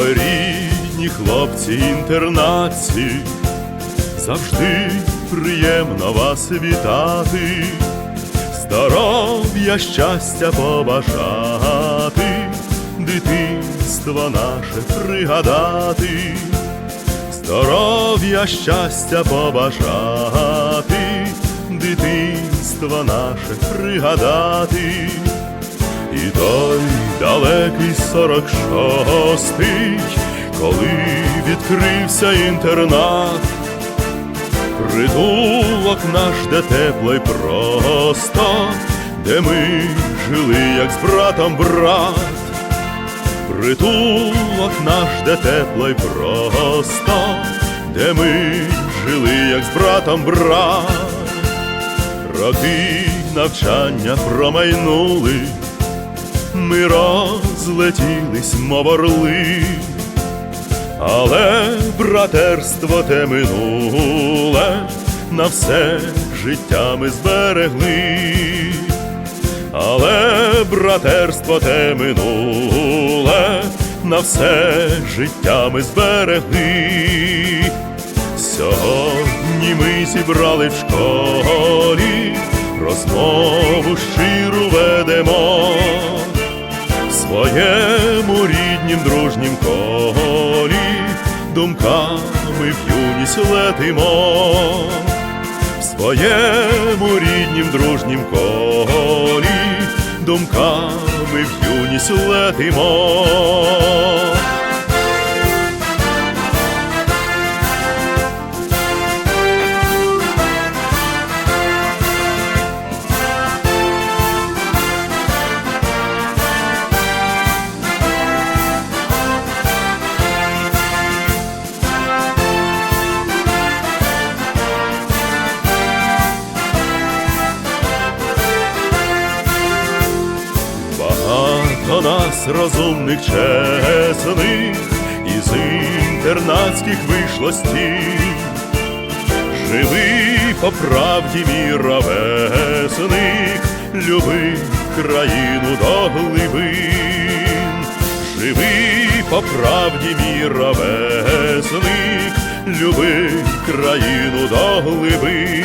Ой, рідні хлопці інтернатці, завжди приємно вас вітати, здоров'я, щастя побажати, дитинство наше пригадати, здоров'я, щастя побажати, дитинство наше пригадати. І той далекий сорок шостий, коли відкрився інтернат, притулок наш, де тепло й просто, де ми жили, як з братом брат, притулок наш, де тепло й просто, де ми жили, як з братом брат, роки навчання промайнули ми розлетілись, мов орли, але братерство те минуле на все життя ми зберегли, але братерство те минуле на все життя ми зберегли. Сьогодні ми зібрали в школі, розмову щиру ведемо своєму ріднім дружнім колі, думками в юність летимо, в своєму ріднім дружнім колі, думками в юність летимо. Нас розумних, чесних, із інтернатських вийшло стін. Живи по правді мій ровесник, люби країну до глибин. Живи по правді мій ровесник, люби країну до глибин.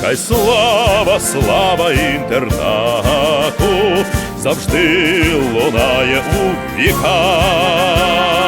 Хай слава, слава інтернату завжди лунає у віках.